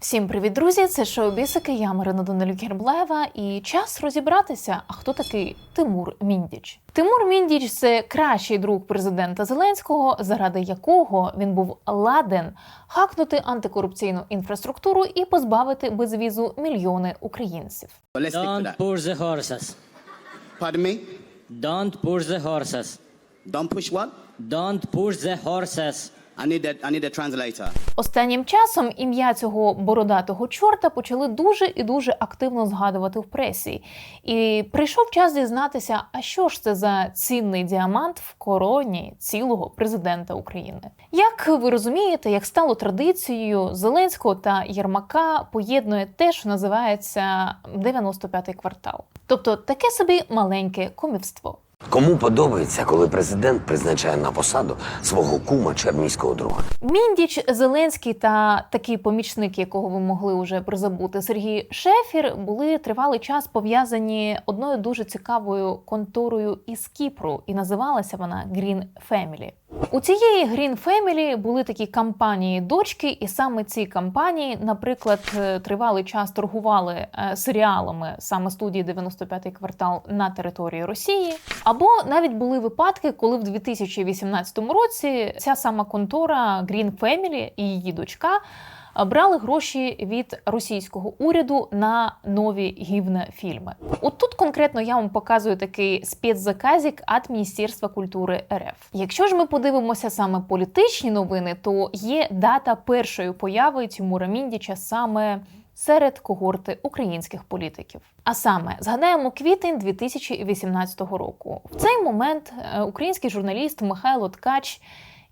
Всім привіт, друзі! Це шоу Бісики, я Марина Данилюк Герблаєва, і час розібратися, а хто такий Тимур Міндіч. Тимур Міндіч це кращий друг президента Зеленського, заради якого він був ладен хакнути антикорупційну інфраструктуру і позбавити безвізу мільйони українців. Don't push the horses. Pardon me? Don't push the horses. Don't push what? Don't push the horses. I need a. Останнім часом ім'я цього бородатого чорта почали дуже і дуже активно згадувати в пресі. І прийшов час дізнатися, а що ж це за цінний діамант в короні цілого президента України. Як ви розумієте, як стало традицією, Зеленського та Єрмака поєднує те, що називається 95-й квартал, тобто таке собі маленьке кумівство. Кому подобається, коли президент призначає на посаду свого кума черміського друга? Міндіч, Зеленський та такий помічник, якого ви могли уже призабути, Сергій Шефір, були тривалий час пов'язані одною дуже цікавою конторою із Кіпру, і називалася вона Green Family. У цієї Green Family були такі кампанії дочки, і саме ці кампанії, наприклад, е, тривалий час торгували е, серіалами саме студії 95-й квартал на території Росії. Або навіть були випадки, коли в 2018 році ця сама контора Green Family і її дочка брали гроші від російського уряду на нові гівне фільми. От тут конкретно я вам показую такий спецзаказик від Міністерства культури РФ. Якщо ж ми подивимося саме політичні новини, то є дата першої появи Тимура Міндіча саме. Серед когорти українських політиків, а саме згадаємо квітень 2018 року. В цей момент е, український журналіст Михайло Ткач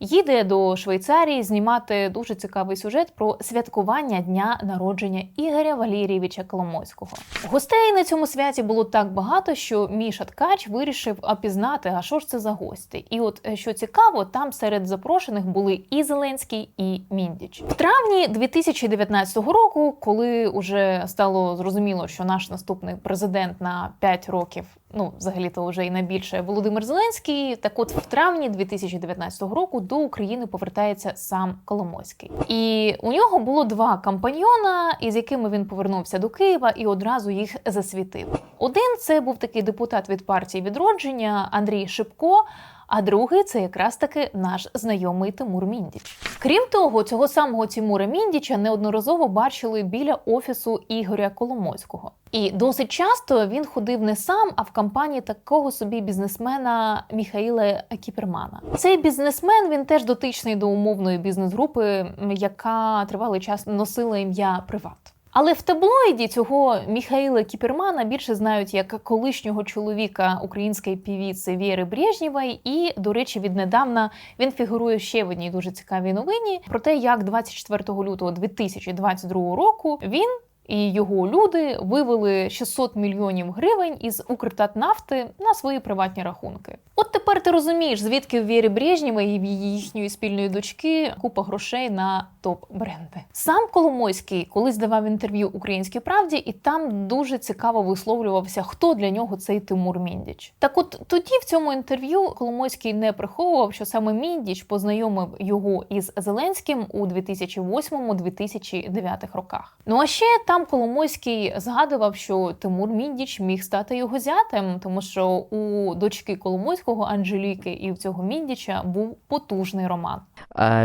їде до Швейцарії знімати дуже цікавий сюжет про святкування дня народження Ігоря Валерійовича Коломойського. Гостей на цьому святі було так багато, що Міша Ткач вирішив опізнати, а що ж це за гості. І от е, що цікаво, там серед запрошених були і Зеленський, і Міндіч. В травні 2019 року, коли уже стало зрозуміло, що наш наступний президент на 5 років ну взагалі то вже і найбільше Володимир Зеленський. Так от в травні 2019 року до України повертається сам Коломойський, і у нього було два компаньйона, із якими він повернувся до Києва і одразу їх засвітив. Один це був такий депутат від партії відродження Андрій Шипко. А другий це якраз таки наш знайомий Тимур Міндіч. Крім того, цього самого Тимура Міндіча неодноразово бачили біля офісу Ігоря Коломойського. І досить часто він ходив не сам, а в компанії такого собі бізнесмена Міхаїла Кіпермана. Цей бізнесмен він теж дотичний до умовної бізнес-групи, яка тривалий час носила ім'я Приват. Але в таблоїді цього Міхаїла Кіпермана більше знають як колишнього чоловіка української півіці Віри Брежнєвої. І, до речі, віднедавна він фігурує ще в одній дуже цікавій новині про те, як 24 лютого 2022 року він. І його люди вивели 600 мільйонів гривень із Укртатнафти на свої приватні рахунки. От тепер ти розумієш, звідки в Вірі Брежнєвої і в її їхньої спільної дочки купа грошей на топ-бренди. Сам Коломойський колись давав інтерв'ю Українській правді, і там дуже цікаво висловлювався, хто для нього цей Тимур Міндіч. Так, от тоді в цьому інтерв'ю Коломойський не приховував, що саме Міндіч познайомив його із Зеленським у 2008-2009 роках. Ну а ще там Коломойський згадував, що Тимур Міндіч міг стати його зятем, тому що у дочки Коломойського Анжеліки і в цього Міндіча був потужний роман.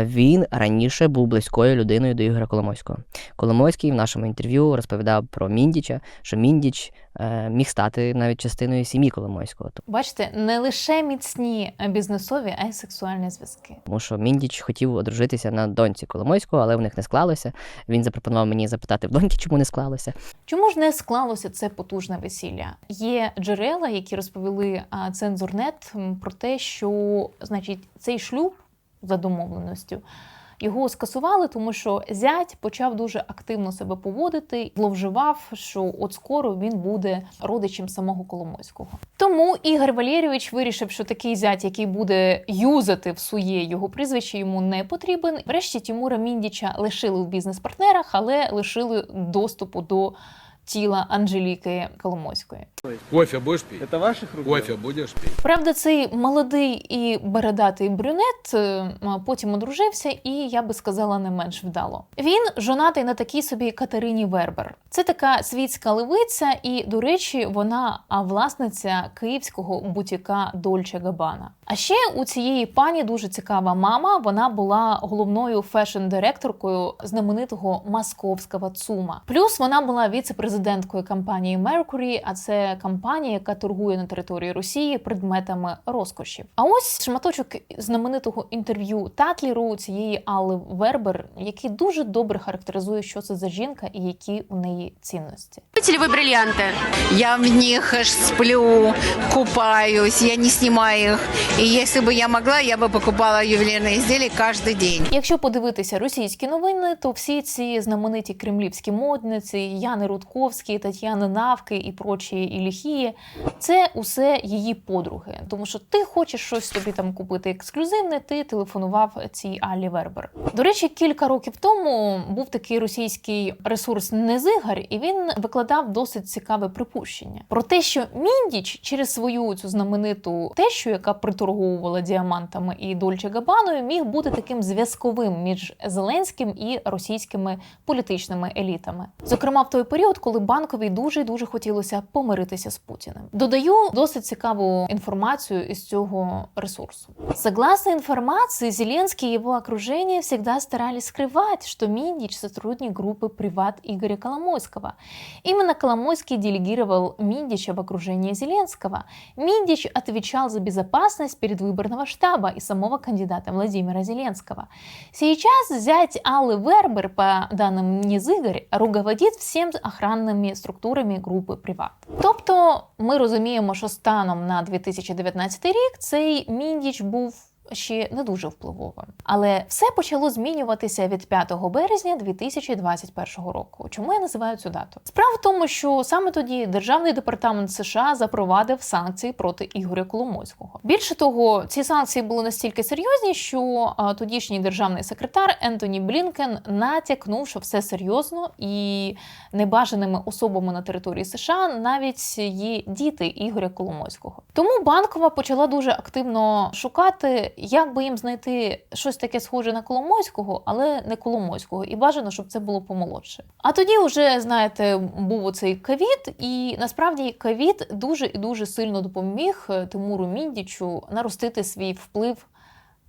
Він раніше був близькою людиною до Ігоря Коломойського. Коломойський в нашому інтерв'ю розповідав про Міндіча, що Міндіч міг стати навіть частиною сім'ї Коломойського, Бачите, не лише міцні бізнесові, а й сексуальні зв'язки. тому що Міндіч хотів одружитися на доньці Коломойського, але в них не склалося. Він запропонував мені запитати в доньки, чому не склалося. Чому ж не склалося це потужне весілля? Є джерела, які розповіли цензурнет про те, що значить цей шлюб за домовленістю. Його скасували, тому що зять почав дуже активно себе поводити, зловживав, що от скоро він буде родичем самого Коломойського. Тому Ігор Валерійович вирішив, що такий зять, який буде юзати в сує його прізвище, йому не потрібен. Врешті Тімура Міндіча лишили в бізнес-партнерах, але лишили доступу до тіла Анжеліки Коломойської. Кофе будешь пить? Это ваших рук? Кофе будешь пить? Правда, цей молодий і бередатий брюнет е, потім одружився, і я би сказала, не менш вдало. Він жонатий на такій собі Катерині Вербер. Це така світська левиця, і, до речі, вона власниця київського бутіка Дольче Габана. А ще у цієї пані дуже цікава мама. Вона була головною фешн-директоркою знаменитого московського ЦУМа. Плюс вона була віце-президенткою компанії Mercury, а це компанія, яка торгує на території Росії предметами розкоші. А ось шматочок знаменитого інтерв'ю Татліру цієї Алли Вербер, який дуже добре характеризує, що це за жінка і які у неї цінності Любите ли вы бриллианты? Я в них аж сплю, купаюсь, я не снимаю их. И если бы я могла, я бы покупала ювелирные изделия каждый день. Якщо подивитися російські новини, то всі ці знамениті кремлівські модниці, Яни Рудковські, Тетяни Навки і прочі Іліхії, це усе її подруги. Тому що ти хочеш щось тобі там купити ексклюзивне, ти телефонував цій Аллі Вербер. До речі, кілька років тому був такий російський ресурс Незигарь, і він викладав досить цікаве припущення про те, що Міндіч через свою цю знамениту тещу, яка приторговувала діамантами і Дольче Габаною, міг бути таким зв'язковим між Зеленським і російськими політичними елітами. Зокрема, в той період, коли банковій дуже і дуже хотілося помиритися з Путіним. Додаю досить цікаву інформацію із цього ресурсу. Согласно информации, Зеленский и его окружение всегда старались скрывать, что Миндич – сотрудник группы «Приват» Игоря Коломойского. Именно Коломойский делегировал Миндича в окружение Зеленского. Миндич отвечал за безопасность предвыборного штаба и самого кандидата Владимира Зеленского. Сейчас зять Аллы Вербер, по данным Низыгорь, руководит всем охранными структурами групи «Приват». Тобто ми розуміємо, що станом на 2019 рік цей Міндіч був ще не дуже впливовим. Але все почало змінюватися від 5 березня 2021 року. Чому я називаю цю дату? Справа в тому, що саме тоді Державний департамент США запровадив санкції проти Ігоря Коломойського. Більше того, ці санкції були настільки серйозні, що тодішній державний секретар Ентоні Блінкен натякнув, що все серйозно і небажаними особами на території США навіть є діти Ігоря Коломойського. Тому банкова почала дуже активно шукати, як би їм знайти щось таке схоже на Коломойського, але не Коломойського, і бажано, щоб це було помолодше. А тоді, вже знаєте, був оцей ковід, і насправді ковід дуже і дуже сильно допоміг е, Тимуру Міндічу наростити свій вплив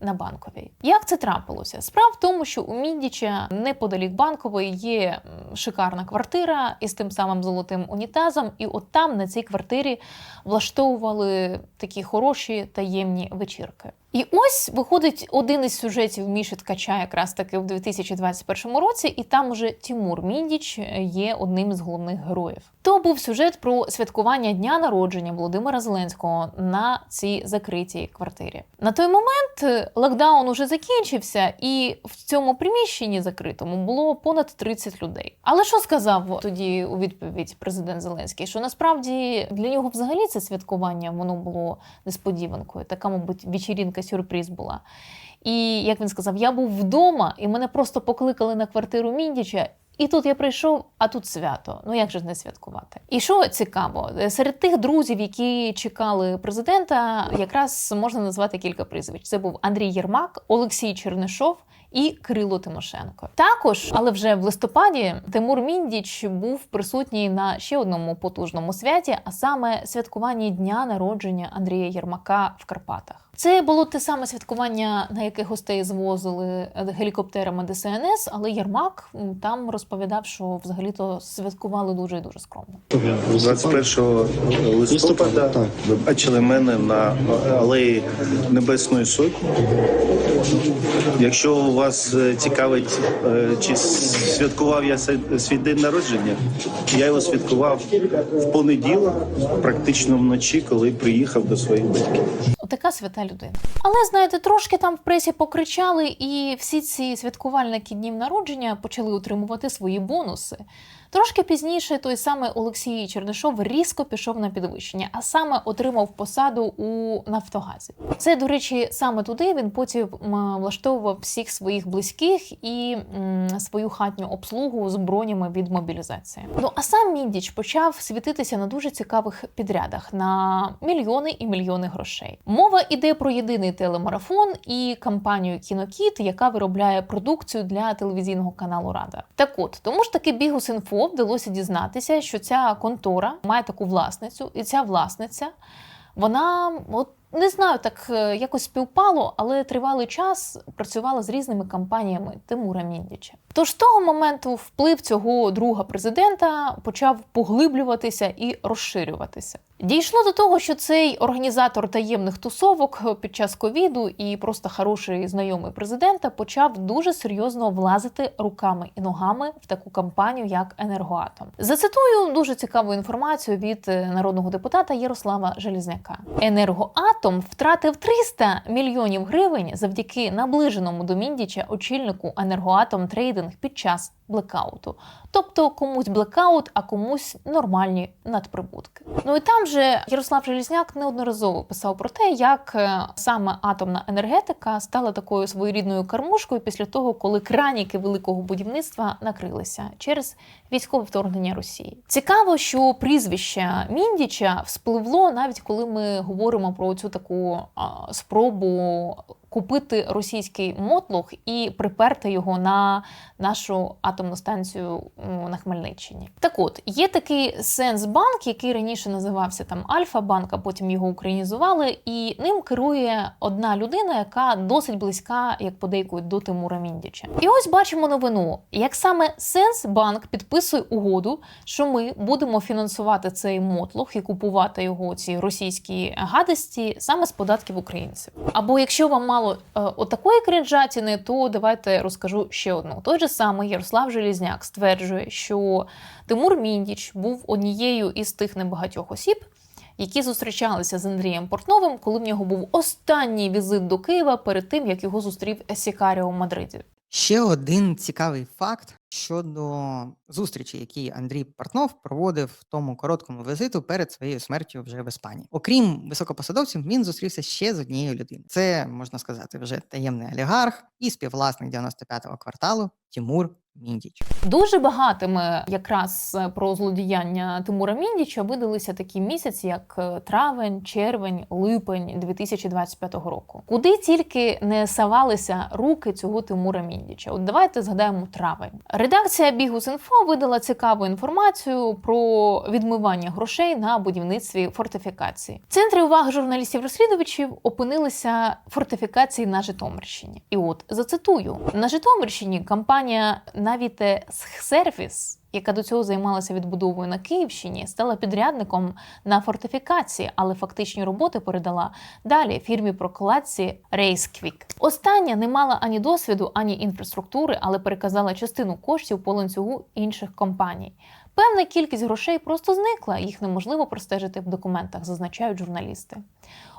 на банковій. Як це трапилося? Справа в тому, що у Міндіча неподалік банкової є шикарна квартира із тим самим золотим унітазом, і от там на цій квартирі влаштовували такі хороші таємні вечірки. І ось виходить один із сюжетів Міші Ткача якраз таки в 2021 році, і там уже Тімур Міндіч є одним із головних героїв. То був сюжет про святкування дня народження Володимира Зеленського на цій закритій квартирі. На той момент е, локдаун уже закінчився, і в цьому приміщенні закритому було понад 30 людей. Але що сказав тоді у відповідь президент Зеленський? Що насправді для нього взагалі це святкування воно було несподіванкою. Така, мабуть, вечірінка сюрприз була. І як він сказав, я був вдома, і мене просто покликали на квартиру Міндіча. І тут я прийшов, а тут свято. Ну як же не святкувати? І що цікаво, серед тих друзів, які чекали президента, якраз можна назвати кілька прізвищ. Це був Андрій Єрмак, Олексій Чернишов. І Кирило Тимошенко також, але вже в листопаді Тимур Міндіч був присутній на ще одному потужному святі, а саме святкуванні дня народження Андрія Єрмака в Карпатах. Це було те саме святкування, на яке гостей звозили гелікоптерами ДСНС, але Єрмак там розповідав, що взагалі-то святкували дуже і дуже скромно. 21 листопада ви бачили мене на алеї Небесної Сотні. Якщо вас е, цікавить, е, чи святкував я свій день народження, я його святкував в понеділок, практично вночі, коли приїхав до своїх батьків. Така свята людина. Але знаєте, трошки там в пресі покричали, і всі ці святкувальники днів народження почали отримувати свої бонуси. Трошки пізніше той самий Олексій Чернишов різко пішов на підвищення, а саме отримав посаду у Нафтогазі. Це, до речі, саме туди він потім влаштовував всіх своїх близьких і м, свою хатню обслугу з бронями від мобілізації. Ну а сам Міндіч почав світитися на дуже цікавих підрядах на мільйони і мільйони грошей. Мова іде про єдиний телемарафон і кампанію Кінокіт, яка виробляє продукцію для телевізійного каналу Рада. Так от, тому ж таки Бігус.Інфо вдалося дізнатися, що ця контора має таку власницю, і ця власниця вона от. Не знаю, так е, якось співпало, але тривалий час працювала з різними кампаніями Тимура Міндіча. Тож того моменту вплив цього друга президента почав поглиблюватися і розширюватися. Дійшло до того, що цей організатор таємних тусовок під час ковіду і просто хороший знайомий президента почав дуже серйозно влазити руками і ногами в таку кампанію, як енергоатом. Зацитую дуже цікаву інформацію від е, народного депутата Ярослава Желізняка. Енергоатом втратив 300 мільйонів гривень завдяки наближеному до Міндіча очільнику енергоатом трейдинг під час блекауту. Тобто комусь блекаут, а комусь нормальні надприбутки. Ну і там же Ярослав Желізняк неодноразово писав про те, як е, саме атомна енергетика стала такою своєрідною кормушкою після того, коли краніки великого будівництва накрилися через військове вторгнення Росії. Цікаво, що прізвище Міндіча вспливло навіть коли ми говоримо про цю таку спробу. Купити російський мотлох і приперти його на нашу атомну станцію на Хмельниччині. Так от є такий Сенсбанк, який раніше називався там Альфа-банк, а потім його українізували, і ним керує одна людина, яка досить близька, як подейкують, до Тимура Міндіча. І ось бачимо новину, як саме Сенсбанк підписує угоду, що ми будемо фінансувати цей мотлох і купувати його ці російські гадості саме з податків українців. Або якщо вам мало е, отакої кринжатіни, то давайте розкажу ще одну. Той же самий Ярослав Желізняк стверджує, що Тимур Міндіч був однією із тих небагатьох осіб. Які зустрічалися з Андрієм Портновим, коли в нього був останній візит до Києва перед тим, як його зустрів Есікаріо в Мадриді. Ще один цікавий факт щодо зустрічі, які Андрій Портнов проводив в тому короткому візиту перед своєю смертю вже в Іспанії. Окрім високопосадовців, він зустрівся ще з однією людиною. Це можна сказати вже таємний олігарх і співвласник 95-го кварталу Тимур Міндіч. Дуже багатими якраз е, про злодіяння Тимура Міндіча видалися такі місяці, як е, травень, червень, липень 2025 року. Куди тільки не савалися руки цього Тимура Міндіча. От давайте згадаємо травень. Редакція Бігус.Інфо видала цікаву інформацію про відмивання грошей на будівництві фортифікації. В центрі уваги журналістів-розслідувачів опинилися фортифікації на Житомирщині. І от зацитую: на Житомирщині компанія Навіте Сервіс. Яка до цього займалася відбудовою на Київщині, стала підрядником на фортифікації, але фактичні роботи передала далі фірмі прокладці Рейсквік. Остання не мала ані досвіду, ані інфраструктури, але переказала частину коштів по ланцюгу інших компаній. Певна кількість грошей просто зникла, їх неможливо простежити в документах, зазначають журналісти.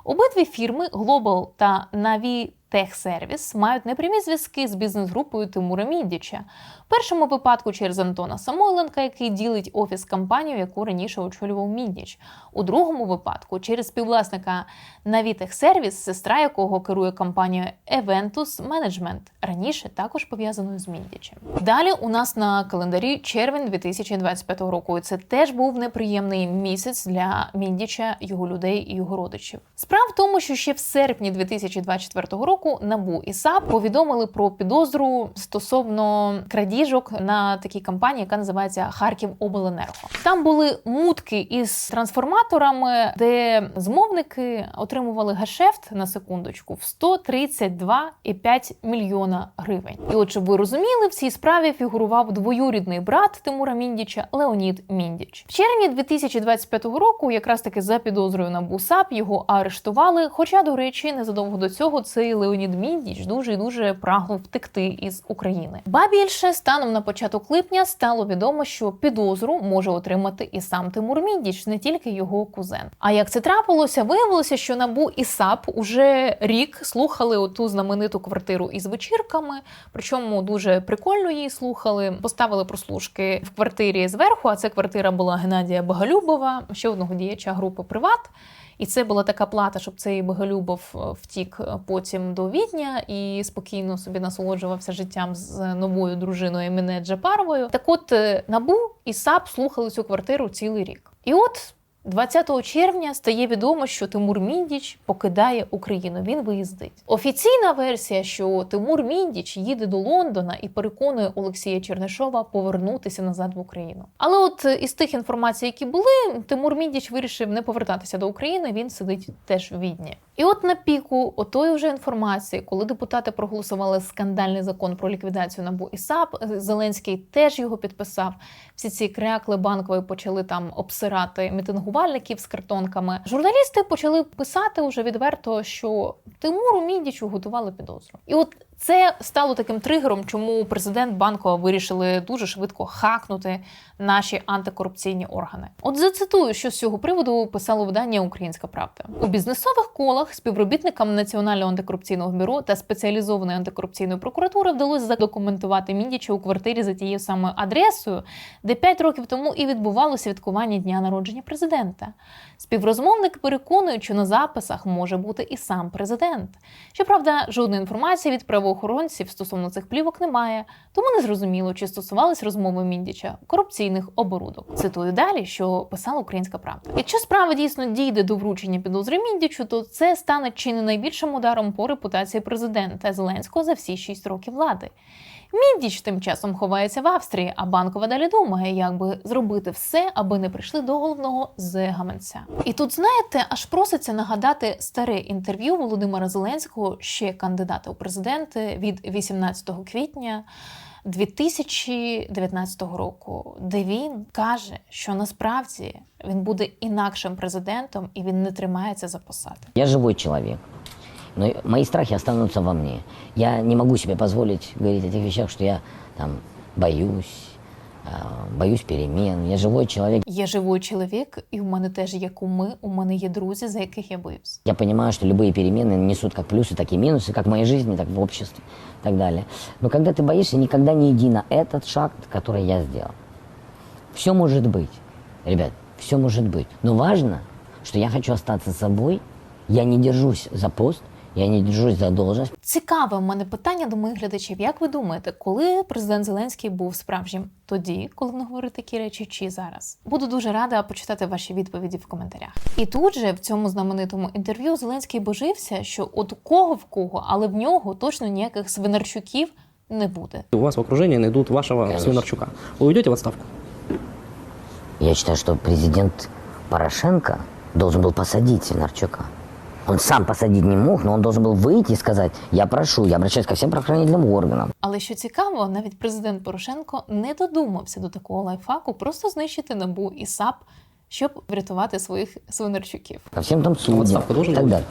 Обидві фірми Global та Navi Tech Service мають непрямі зв'язки з бізнес-групою Тимура Міндіча. В першому випадку через Антона Самойленка, який ділить офіс компанію, яку раніше очолював Міндіч. У другому випадку через співвласника Navitech Service, сестра якого керує компанією Eventus Management, раніше також пов'язаною з Міндічем. Далі у нас на календарі червень 2025 року. Це теж був неприємний місяць для Міндіча, його людей і його родичів. Справа в тому, що ще в серпні 2024 року НАБУ і САП повідомили про підозру стосовно крадіжок на такій компанії, яка називається Харків Обленерго. Там були мутки із трансформаторами, де змовники отримували гешефт на секундочку в 132,5 мільйона гривень. І от щоб ви розуміли, в цій справі фігурував двоюрідний брат Тимура Міндіча Леонід Міндіч. В червні 2025 року, якраз таки за підозрою на БУСАП, його арештували. Хоча, до речі, незадовго до цього цей Леонід Міндіч дуже і дуже прагнув втекти із України. Ба більше станом на початок липня стало відомо, що підозру може отримати і сам Тимур Міндіч, не тільки його кузен. А як це трапилося, виявилося, що набу і САП уже рік слухали оту знамениту квартиру із вечірками. Причому дуже прикольно її слухали. Поставили прослушки в квартирі зверху. А це квартира була Геннадія Боголюбова, ще одного діяча групи Приват. І це була така плата, щоб цей Боголюбов е, втік е, потім до Відня і спокійно собі насолоджувався життям з новою дружиною Мене Джапаровою. Так от е, Набу і САП слухали цю квартиру цілий рік. І от 20 червня стає відомо, що Тимур Міндіч покидає Україну. Він виїздить. Офіційна версія, що Тимур Міндіч їде до Лондона і переконує Олексія Чернишова повернутися назад в Україну. Але от е, із тих інформацій, які були, Тимур Міндіч вирішив не повертатися до України. Він сидить теж в Відні. І от на піку отої вже інформації, коли депутати проголосували скандальний закон про ліквідацію НАБУ і САП, Зеленський теж його підписав. Всі ці крякли банкові почали там обсирати мітингувальників з картонками. Журналісти почали писати уже відверто, що Тимуру Мідічу готували підозру. І от це стало таким тригером, чому президент Банкова вирішили дуже швидко хакнути наші антикорупційні органи. От зацитую, що з цього приводу писало видання Українська Правда у бізнесових колах співробітникам Національного антикорупційного бюро та спеціалізованої антикорупційної прокуратури вдалося задокументувати Міндіча у квартирі за тією самою адресою, де 5 років тому і відбувалося святкування дня народження президента. Співрозмовник переконує, що на записах може бути і сам президент. Щоправда, жодної інформації від правоохоронців стосовно цих плівок немає, тому не зрозуміло, чи стосувались розмови Міндіча корупційних оборудок. Цитую далі, що писала Українська Правда. Якщо справа дійсно дійде до вручення підозри Міндічу, то це стане чи не найбільшим ударом по репутації президента Зеленського за всі шість років влади. Міндіч тим часом ховається в Австрії, а банкова далі думає, як би зробити все, аби не прийшли до головного з. І тут, знаєте, аж проситься нагадати старе інтерв'ю Володимира Зеленського, ще кандидата у президенти від 18 квітня. 2019 року, де він каже, що насправді він буде інакшим президентом і він не тримається за посади. Я живой человек. Но мои страхи останутся во мне. Я не могу себе позволить говорить о тех вещах, что я там боюсь, а, боюсь перемен. Я живой человек. Я живий чоловік, і у мене теж є куми, у мене є друзі, за яких я боюсь. Я понимаю, что любые перемены несут как плюсы, так и минусы, как в моей жизни, так и в обществе и так далее. Но когда ты боишься, никогда не иди на этот шаг, который я сделал. Все может быть, ребят, все может быть. Но важно, что я хочу остаться собой, я не держусь за пост, я не держусь за должность. Цікаве в мене питання до моїх глядачів. Як ви думаєте, коли президент Зеленський був справжнім тоді, коли він говорив такі речі, чи зараз? Буду дуже рада почитати ваші відповіді в коментарях. І тут же в цьому знаменитому інтерв'ю Зеленський божився, що от кого в кого, але в нього точно ніяких свинарчуків не буде. У вас в окружении найдут вашего Конечно. Свинарчука. Вы уйдете в отставку? Я считаю, что президент Порошенко должен был посадить Свинарчука. Он сам посадить не мог, но он должен был выйти и сказать, я прошу, я обращаюсь ко всем правоохранительным органам. Але що цікаво, навіть президент Порошенко не додумався до такого лайфхаку просто знищити набу і САП, щоб врятувати своїх свинарчуків. ко всем там судьям отставку и должен так быть? далее.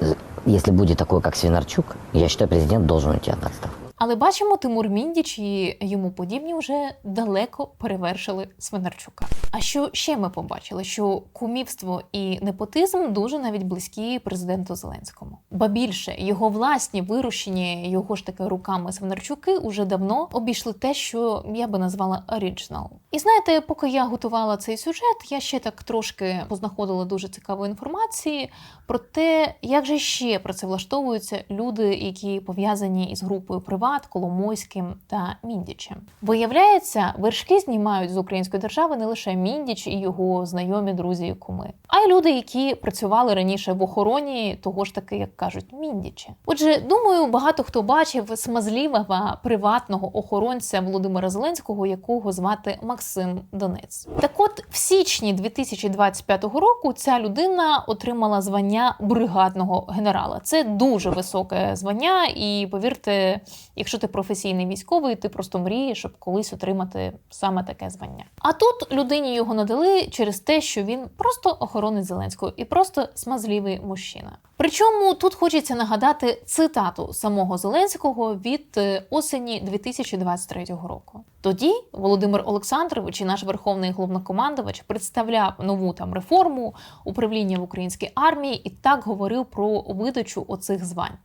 З- Если будет такой, как Свинарчук, я считаю, президент должен уйти в отставку. Але бачимо, Тимур Міндіч і йому подібні вже далеко перевершили Свинарчука. А що ще ми побачили? Що кумівство і непотизм дуже навіть близькі президенту Зеленському. Ба більше його власні вирощені його ж таки руками Свинарчуки уже давно обійшли те, що я би назвала оріджинал. І знаєте, поки я готувала цей сюжет, я ще так трошки познаходила дуже цікавої інформації про те, як же ще працевлаштовуються люди, які пов'язані із групою Приват, Коломойським та Міндічем. Виявляється, вершки знімають з української держави не лише Міндіч і його знайомі друзі і куми, а й люди, які працювали раніше в охороні того ж таки, як кажуть, Міндіча. Отже, думаю, багато хто бачив смазливого приватного охоронця Володимира Зеленського, якого звати Максим Донець. Так от, в січні 2025 року ця людина отримала звання бригадного генерала. Це дуже високе звання, і повірте, Якщо ти професійний військовий, ти просто мрієш, щоб колись отримати саме таке звання. А тут людині його надали через те, що він просто охоронець Зеленського і просто смазлівий мужчина. Причому тут хочеться нагадати цитату самого Зеленського від е, осені 2023 року. Тоді Володимир Олександрович і наш верховний головнокомандувач представляв нову там реформу управління в українській армії і так говорив про видачу оцих звань.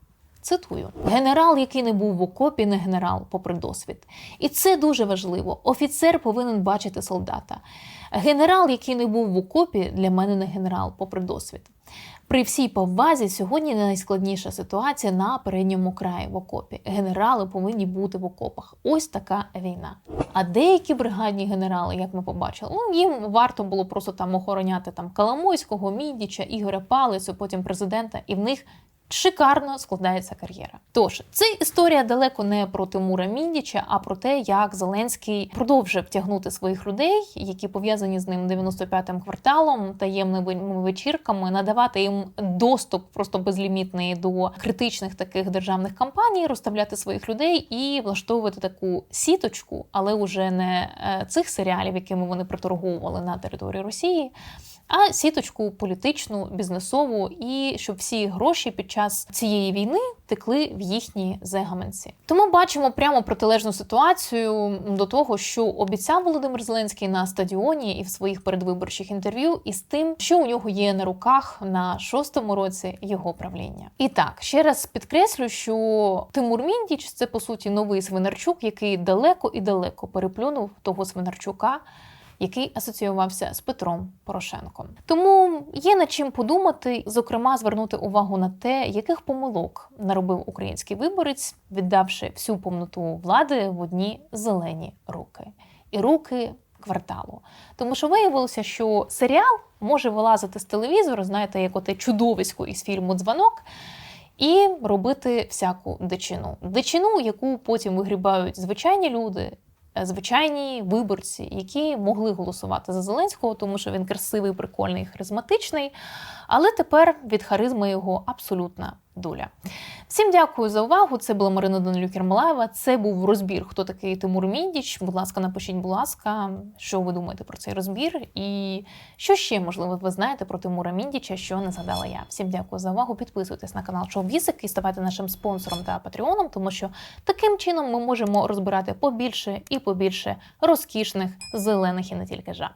Цитую: генерал, який не був в окопі, не генерал, попри досвід. І це дуже важливо. Офіцер повинен бачити солдата. Генерал, який не був в окопі, для мене не генерал, попри досвід. При всій повазі сьогодні найскладніша ситуація на передньому краї в окопі. Генерали повинні бути в окопах. Ось така війна. А деякі бригадні генерали, як ми побачили, ну їм варто було просто там охороняти там Коломойського, Мідіча, Ігоря Палицю, потім президента, і в них шикарно складається кар'єра. Тож це історія далеко не про Тимура Міндіча, а про те, як Зеленський продовжив тягнути своїх людей, які пов'язані з ним 95-м кварталом, таємними вечірками, надавати їм доступ просто безлімітний до критичних таких державних кампаній, розставляти своїх людей і влаштовувати таку сіточку, але уже не е, цих серіалів, якими вони приторговували на території Росії а сіточку політичну, бізнесову, і щоб всі гроші під час цієї війни текли в їхні зегаманці. Тому бачимо прямо протилежну ситуацію до того, що обіцяв Володимир Зеленський на стадіоні і в своїх передвиборчих інтерв'ю, і з тим, що у нього є на руках на шостому році його правління. І так ще раз підкреслю, що Тимур Міндіч це по суті новий Свинарчук, який далеко і далеко переплюнув того Свинарчука який асоціювався з Петром Порошенком. Тому є над чим подумати, зокрема, звернути увагу на те, яких помилок наробив український виборець, віддавши всю повноту влади в одні зелені руки і руки кварталу. Тому що виявилося, що серіал може вилазити з телевізору, знаєте, як оте чудовисько із фільму Дзвонок. І робити всяку дичину. Дичину, яку потім вигрібають звичайні люди, звичайні виборці, які могли голосувати за Зеленського, тому що він красивий, прикольний, харизматичний. Але тепер від харизми його абсолютна доля. Всім дякую за увагу. Це була Марина Данилюк Ермолаєва. Це був розбір, хто такий Тимур Міндіч. Будь ласка, напишіть, будь ласка, що ви думаєте про цей розбір, і що ще можливо ви знаєте про Тимура Міндіча, що не згадала я. Всім дякую за увагу. Підписуйтесь на канал Шоу-Вісик і ставайте нашим спонсором та патреоном, тому що таким чином ми можемо розбирати побільше і побільше розкішних зелених і не тільки жаб.